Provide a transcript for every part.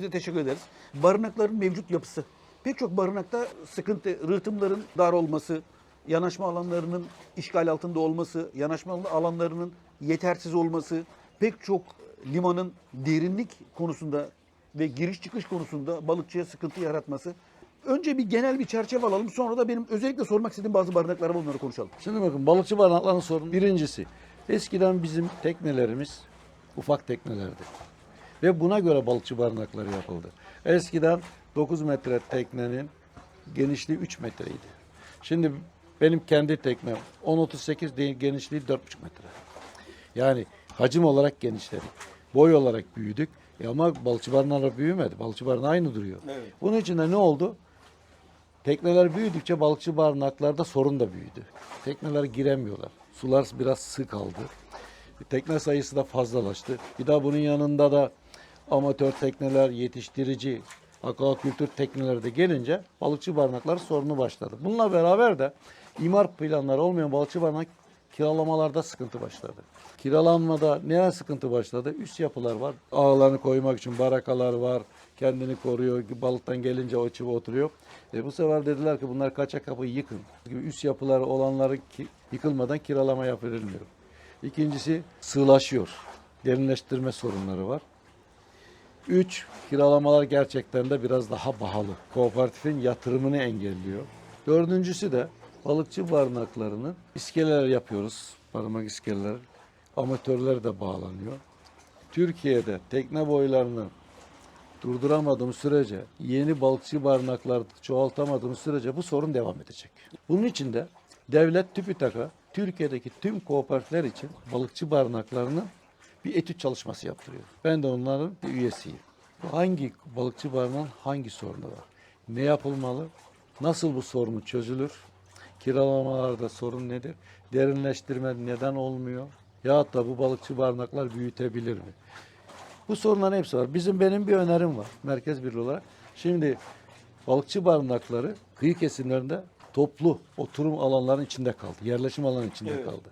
Size teşekkür ederiz. Barınakların mevcut yapısı. Pek çok barınakta sıkıntı, rıhtımların dar olması, yanaşma alanlarının işgal altında olması, yanaşma alanlarının yetersiz olması, pek çok limanın derinlik konusunda ve giriş çıkış konusunda balıkçıya sıkıntı yaratması. Önce bir genel bir çerçeve alalım. Sonra da benim özellikle sormak istediğim bazı barınaklar var onları konuşalım. Şimdi bakın balıkçı barınaklarının sorunu birincisi. Eskiden bizim teknelerimiz ufak teknelerdi. Ve buna göre balıkçı barınakları yapıldı. Eskiden 9 metre teknenin genişliği 3 metreydi. Şimdi benim kendi teknem 10.38 değil genişliği 4.5 metre. Yani hacim olarak genişledik. Boy olarak büyüdük. E ama balıkçı barınakları büyümedi. Balıkçı barınağı aynı duruyor. Evet. Bunun için de ne oldu? Tekneler büyüdükçe balıkçı barınaklarda sorun da büyüdü. Tekneler giremiyorlar. Sular biraz sığ kaldı. Tekne sayısı da fazlalaştı. Bir daha bunun yanında da amatör tekneler, yetiştirici, akvakultür tekneleri de gelince balıkçı barınakları sorunu başladı. Bununla beraber de imar planları olmayan balıkçı barınak kiralamalarda sıkıntı başladı. Kiralanmada neye sıkıntı başladı? Üst yapılar var. Ağlarını koymak için barakalar var. Kendini koruyor. Balıktan gelince o çivi oturuyor. E bu sefer dediler ki bunlar kaçak kapıyı yıkın. Üst yapıları olanları ki, yıkılmadan kiralama yapılmıyor. İkincisi sığlaşıyor. Derinleştirme sorunları var. Üç, kiralamalar gerçekten de biraz daha pahalı. Kooperatifin yatırımını engelliyor. Dördüncüsü de balıkçı barınaklarının iskeleler yapıyoruz. Barınak iskeleler. Amatörler de bağlanıyor. Türkiye'de tekne boylarını durduramadığım sürece, yeni balıkçı barınaklar çoğaltamadığım sürece bu sorun devam edecek. Bunun için de devlet TÜBİTAK'a Türkiye'deki tüm kooperatifler için balıkçı barınaklarının bir etüt çalışması yaptırıyor. Ben de onların bir üyesiyim. Hangi balıkçı barınağın hangi sorunu var? Ne yapılmalı? Nasıl bu sorunu çözülür? Kiralamalarda sorun nedir? Derinleştirme neden olmuyor? Ya da bu balıkçı barınaklar büyütebilir mi? Bu sorunların hepsi var. Bizim benim bir önerim var merkez birliği olarak. Şimdi balıkçı barınakları kıyı kesimlerinde toplu oturum alanların içinde kaldı. Yerleşim alanı içinde Evet. kaldı.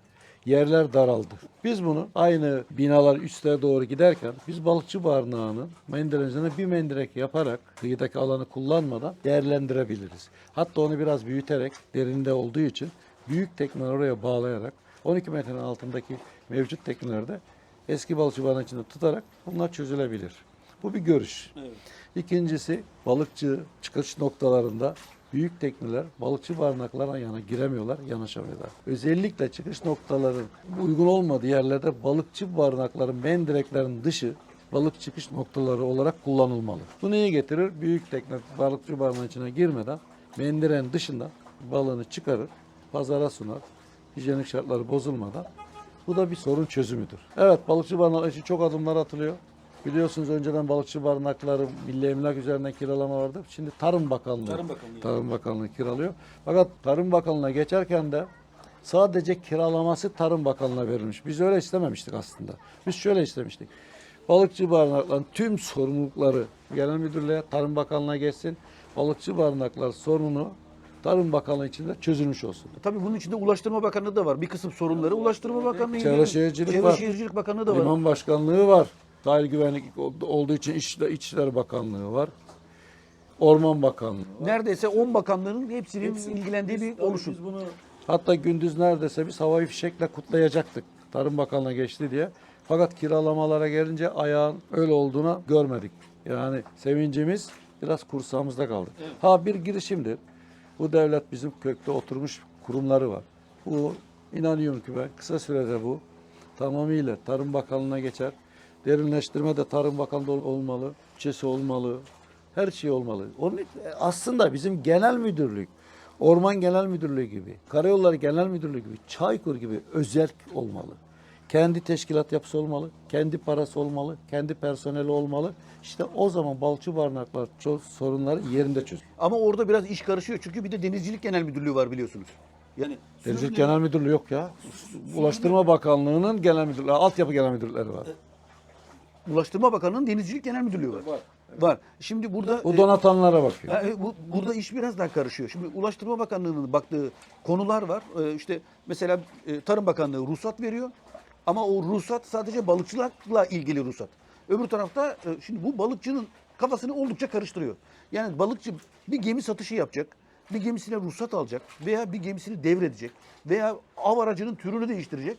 Yerler daraldı. Biz bunu aynı binalar üstlere doğru giderken biz balıkçı barınağının menderesine bir mendirek yaparak kıyıdaki alanı kullanmadan değerlendirebiliriz. Hatta onu biraz büyüterek derinde olduğu için büyük tekneleri oraya bağlayarak 12 metrenin altındaki mevcut teknelerde eski balıkçı barınağı içinde tutarak bunlar çözülebilir. Bu bir görüş. İkincisi balıkçı çıkış noktalarında büyük tekneler balıkçı barınaklarına yana giremiyorlar, yanaşamıyorlar. Özellikle çıkış noktaların uygun olmadığı yerlerde balıkçı barınakların mendireklerin dışı balık çıkış noktaları olarak kullanılmalı. Bu neyi getirir? Büyük tekne balıkçı barınağın içine girmeden mendirenin dışında balığını çıkarır, pazara sunar. Hijyenik şartları bozulmadan. Bu da bir sorun çözümüdür. Evet balıkçı barınakları için çok adımlar atılıyor. Biliyorsunuz önceden balıkçı barınakları milli emlak üzerinden kiralama vardı. Şimdi Tarım Bakanlığı. Tarım Bakanlığı. Tarım Bakanlığı kiralıyor. Fakat Tarım Bakanlığı'na geçerken de sadece kiralaması Tarım Bakanlığı'na verilmiş. Biz öyle istememiştik aslında. Biz şöyle istemiştik. Balıkçı barınakların tüm sorumlulukları Genel Müdürlüğe, Tarım Bakanlığı'na geçsin. Balıkçı barınaklar sorunu Tarım Bakanlığı içinde çözülmüş olsun. Tabii bunun içinde Ulaştırma Bakanlığı da var. Bir kısım sorunları Ulaştırma Bakanlığı Çevre Şehircilik Çevre var. Şehircilik Bakanlığı da var. Liman Başkanlığı var. Sahil Güvenlik ol- olduğu için İç- İçişleri Bakanlığı var. Orman Bakanlığı var. Neredeyse 10 bakanlığın hepsinin ilgilendiği bir oluşum. Biz bunu hatta gündüz neredeyse biz havai fişekle kutlayacaktık. Tarım Bakanlığı'na geçti diye. Fakat kiralamalara gelince ayağın öyle olduğunu görmedik. Yani sevincimiz biraz kursağımızda kaldı. Ha bir girişimdir. Bu devlet bizim kökte oturmuş kurumları var. Bu inanıyorum ki ben kısa sürede bu tamamıyla Tarım Bakanlığı'na geçer. Derinleştirme de Tarım Bakanlığı ol- olmalı. Bütçesi olmalı. Her şey olmalı. Onun için aslında bizim genel müdürlük, Orman Genel Müdürlüğü gibi, Karayolları Genel Müdürlüğü gibi, Çaykur gibi özel olmalı. Kendi teşkilat yapısı olmalı, kendi parası olmalı, kendi personeli olmalı. İşte o zaman balçı barınaklar çok sorunları yerinde çözülür. Ama orada biraz iş karışıyor çünkü bir de Denizcilik Genel Müdürlüğü var biliyorsunuz. Yani Denizcilik Genel Müdürlüğü yok ya. Ulaştırma Bakanlığı'nın genel müdürlüğü, altyapı genel müdürlükleri var. Ulaştırma Bakanlığı'nın Denizcilik Genel Müdürlüğü var. Var. Var. Şimdi burada Bu e, donatanlara bakıyor. Ha, e, bu, burada iş biraz daha karışıyor. Şimdi Ulaştırma Bakanlığı'nın baktığı konular var. Ee, işte mesela e, Tarım Bakanlığı ruhsat veriyor. Ama o ruhsat sadece balıkçılıkla ilgili ruhsat. Öbür tarafta e, şimdi bu balıkçının kafasını oldukça karıştırıyor. Yani balıkçı bir gemi satışı yapacak, bir gemisine ruhsat alacak veya bir gemisini devredecek veya av aracının türünü değiştirecek.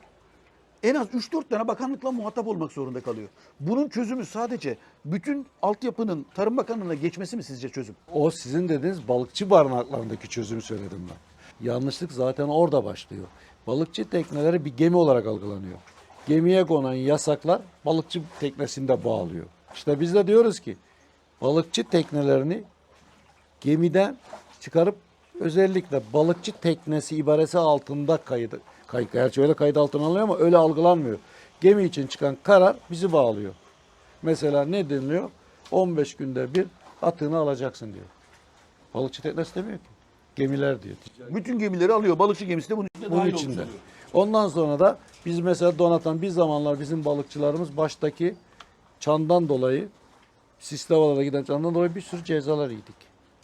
En az 3-4 tane bakanlıkla muhatap olmak zorunda kalıyor. Bunun çözümü sadece bütün altyapının Tarım Bakanlığı'na geçmesi mi sizce çözüm? O sizin dediğiniz balıkçı barınaklarındaki çözümü söyledim ben. Yanlışlık zaten orada başlıyor. Balıkçı tekneleri bir gemi olarak algılanıyor. Gemiye konan yasaklar balıkçı teknesinde bağlıyor. İşte biz de diyoruz ki balıkçı teknelerini gemiden çıkarıp özellikle balıkçı teknesi ibaresi altında kaydı. Kay, gerçi öyle kayıt altına alınıyor ama öyle algılanmıyor. Gemi için çıkan karar bizi bağlıyor. Mesela ne deniliyor? 15 günde bir atını alacaksın diyor. Balıkçı teknesi demiyor ki. Gemiler diyor. Bütün gemileri alıyor. Balıkçı gemisi de bunun içinde Bunun dahil olmuş içinde. oluyor. Ondan sonra da biz mesela donatan bir zamanlar bizim balıkçılarımız baştaki çandan dolayı sisli havalara giden çandan dolayı bir sürü cezalar yedik.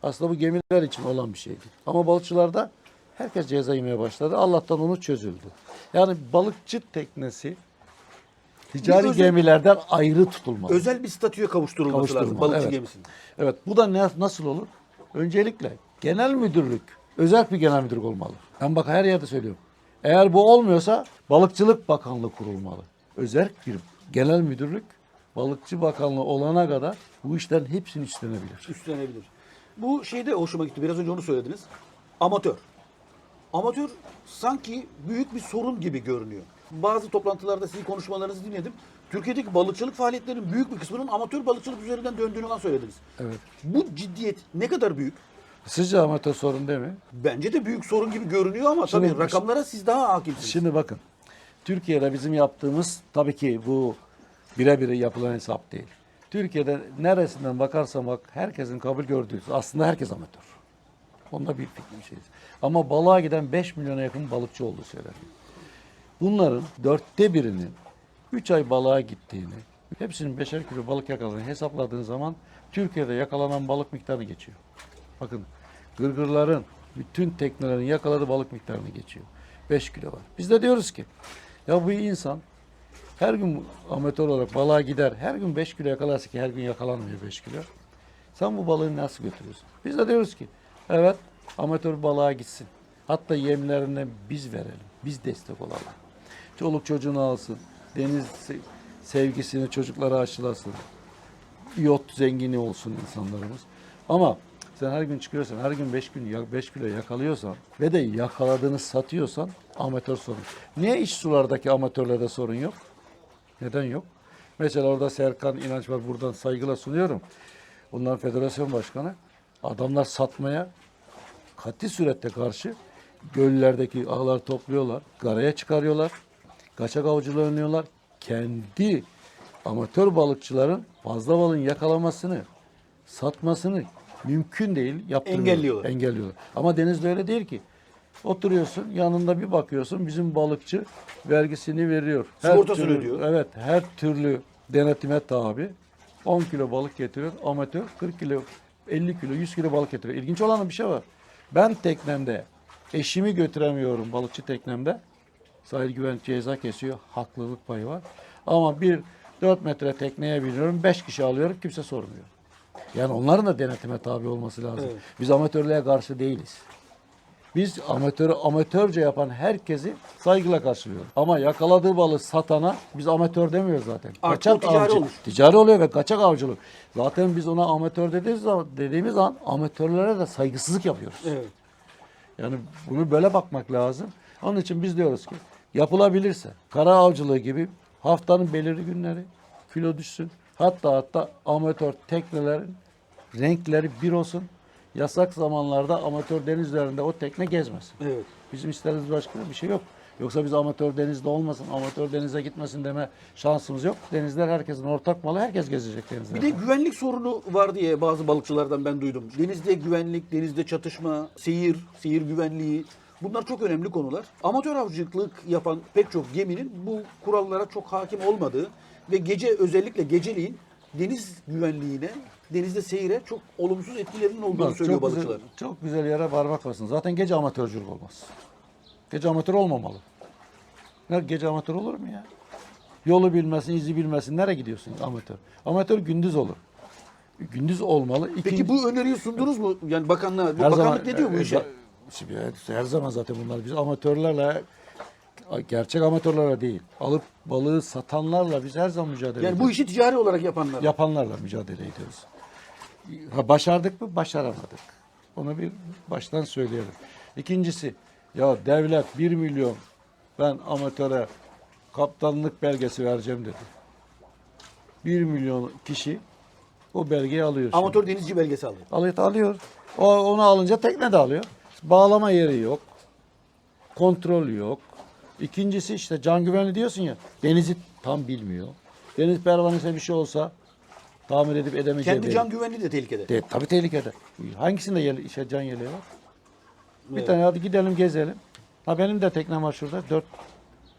Aslında bu gemiler için olan bir şeydi. Ama balıkçılarda herkes ceza yemeye başladı. Allah'tan onu çözüldü. Yani balıkçı teknesi ticari özel- gemilerden ayrı tutulmalı. Özel bir statüye kavuşturulması lazım Kavuşturulmalı, balıkçı evet. gemisinin. Evet bu da ne, nasıl olur? Öncelikle genel müdürlük, özel bir genel müdürlük olmalı. Ben bak her yerde söylüyorum. Eğer bu olmuyorsa balıkçılık bakanlığı kurulmalı. Özel bir genel müdürlük balıkçı bakanlığı olana kadar bu işlerin hepsini üstlenebilir. Üstlenebilir. Bu şeyde hoşuma gitti. Biraz önce onu söylediniz. Amatör. Amatör sanki büyük bir sorun gibi görünüyor. Bazı toplantılarda sizin konuşmalarınızı dinledim. Türkiye'deki balıkçılık faaliyetlerinin büyük bir kısmının amatör balıkçılık üzerinden döndüğünü falan söylediniz. Evet. Bu ciddiyet ne kadar büyük? Sizce amatör sorun değil mi? Bence de büyük sorun gibi görünüyor ama Şimdi- tabii rakamlara siz daha hakimsiniz. Şimdi bakın. Türkiye'de bizim yaptığımız tabii ki bu birebir yapılan hesap değil. Türkiye'de neresinden bakarsan bak herkesin kabul gördüğü aslında herkes amatör. Onda bir fikrim şeyiz. Ama balığa giden 5 milyona yakın balıkçı olduğu söyleniyor. Bunların dörtte birinin 3 ay balığa gittiğini, hepsinin beşer kilo balık yakaladığını hesapladığın zaman Türkiye'de yakalanan balık miktarını geçiyor. Bakın gırgırların bütün teknelerin yakaladığı balık miktarını geçiyor. 5 kilo var. Biz de diyoruz ki ya bu insan her gün amatör olarak balığa gider. Her gün 5 kilo yakalarsa ki her gün yakalanmıyor 5 kilo. Sen bu balığı nasıl götürüyorsun? Biz de diyoruz ki evet amatör balığa gitsin. Hatta yemlerine biz verelim. Biz destek olalım. Çoluk çocuğunu alsın. Deniz se- sevgisini çocuklara aşılasın. Yot zengini olsun insanlarımız. Ama sen her gün çıkıyorsan, her gün 5 gün 5 kilo yakalıyorsan ve de yakaladığını satıyorsan amatör sorun. Niye iç sulardaki amatörlerde sorun yok? Neden yok? Mesela orada Serkan İnanç var. Buradan saygıyla sunuyorum. Bunların federasyon başkanı. Adamlar satmaya katı surette karşı göllerdeki ağlar topluyorlar. Garaya çıkarıyorlar. Kaçak avcılığı önlüyorlar. Kendi amatör balıkçıların fazla balığın yakalamasını, satmasını mümkün değil yaptırmıyorlar. Engelliyorlar. Engelliyorlar. Ama denizde öyle değil ki. Oturuyorsun yanında bir bakıyorsun bizim balıkçı vergisini veriyor. Sigortasını türlü- ödüyor. Evet her türlü denetime tabi. 10 kilo balık getiriyor amatör 40 kilo 50 kilo 100 kilo balık getiriyor. İlginç olan bir şey var. Ben teknemde eşimi götüremiyorum balıkçı teknemde. Sahil güvenlik ceza kesiyor. Haklılık payı var. Ama bir 4 metre tekneye biniyorum. 5 kişi alıyorum. Kimse sormuyor. Yani onların da denetime tabi olması lazım. Evet. Biz amatörlüğe karşı değiliz. Biz amatörü amatörce yapan herkesi saygıyla karşılıyoruz. Ama yakaladığı balığı satana biz amatör demiyoruz zaten. Artık o ticari olur. Ticari oluyor ve kaçak avcılık. Zaten biz ona amatör dediğimiz zaman, dediğimiz an amatörlere de saygısızlık yapıyoruz. Evet. Yani bunu böyle bakmak lazım. Onun için biz diyoruz ki yapılabilirse kara avcılığı gibi haftanın belirli günleri kilo düşsün. Hatta hatta amatör teknelerin renkleri bir olsun. Yasak zamanlarda amatör denizlerinde o tekne gezmesin. Evet. Bizim istediğimiz başka bir şey yok. Yoksa biz amatör denizde olmasın, amatör denize gitmesin deme şansımız yok. Denizler herkesin ortak malı, herkes gezecek denizlerde. Bir de güvenlik sorunu var diye bazı balıkçılardan ben duydum. Denizde güvenlik, denizde çatışma, seyir, seyir güvenliği. Bunlar çok önemli konular. Amatör avcılık yapan pek çok geminin bu kurallara çok hakim olmadığı ve gece özellikle geceliğin deniz güvenliğine, denizde seyire çok olumsuz etkilerinin olduğunu Bak, söylüyor çok güzel, balıkçılar. çok güzel yere parmak basın. Zaten gece amatörcülük olmaz. Gece amatör olmamalı. Ne gece amatör olur mu ya? Yolu bilmesin, izi bilmesin. Nereye gidiyorsun amatör? Amatör gündüz olur. Gündüz olmalı. Peki İkinci- bu öneriyi sundunuz mu? Yani bakanlığa, bu Her bakanlık zaman- ne diyor bu e, işe? e, Şimdi her zaman zaten bunlar biz amatörlerle gerçek amatörlerle değil. Alıp balığı satanlarla biz her zaman mücadele Yani bu ediyoruz. işi ticari olarak yapanlar. yapanlarla mücadele ediyoruz. Ha, başardık mı? Başaramadık. Onu bir baştan söyleyelim. İkincisi ya devlet 1 milyon ben amatöre kaptanlık belgesi vereceğim dedi. 1 milyon kişi o belgeyi alıyor. şimdi. Amatör denizci belgesi alıyor. Alıyor, alıyor. O, onu alınca tekne de alıyor. Bağlama yeri yok. Kontrol yok. İkincisi işte can güvenli diyorsun ya. Denizi tam bilmiyor. Deniz pervanesi bir şey olsa tamir edip edemeyeceği Kendi can güvenliği de tehlikede. De, tabii tehlikede. Hangisinde yel, şey, can yeleği var? Bir Evet. tane hadi gidelim gezelim. Ha benim de teknem var şurada. 4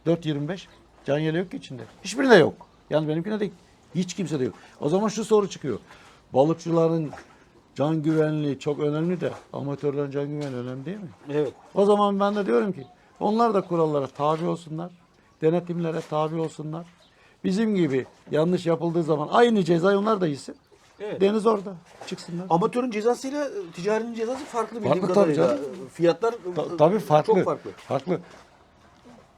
4.25. Can yeleği yok ki içinde. Hiçbirinde yok. Yani benimkinde de hiç kimse de yok. O zaman şu soru çıkıyor. Balıkçıların can güvenliği çok önemli de amatörlerin can güvenliği önemli değil mi? Evet. O zaman ben de diyorum ki onlar da kurallara tabi olsunlar. Denetimlere tabi olsunlar. Bizim gibi yanlış yapıldığı zaman aynı cezayı onlar da yesin. Evet. Deniz orada. Çıksınlar. Amatörün cezasıyla ticarinin cezası farklı bildiğim Farklı tabii kadarıyla. canım. Fiyatlar Ta- e, tabii farklı. çok farklı. Farklı.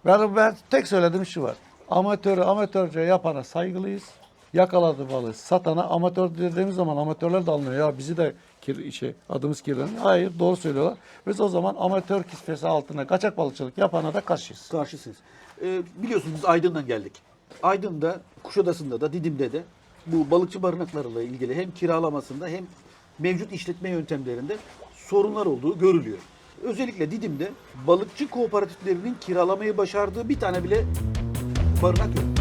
Ben, ben tek söylediğim şu var. Amatörü amatörce yapana saygılıyız. Yakaladı balığı satana amatör dediğimiz zaman amatörler de alınıyor. Ya bizi de kir, şey, adımız kirleniyor. Hayır doğru söylüyorlar. Biz o zaman amatör kisvesi altına kaçak balıkçılık yapana da karşıyız. Karşısınız. E, biliyorsunuz biz Aydın'dan geldik. Aydın'da, Kuşadası'nda da, Didim'de de bu balıkçı barınaklarıyla ilgili hem kiralamasında hem mevcut işletme yöntemlerinde sorunlar olduğu görülüyor. Özellikle Didim'de balıkçı kooperatiflerinin kiralamayı başardığı bir tane bile barınak yok.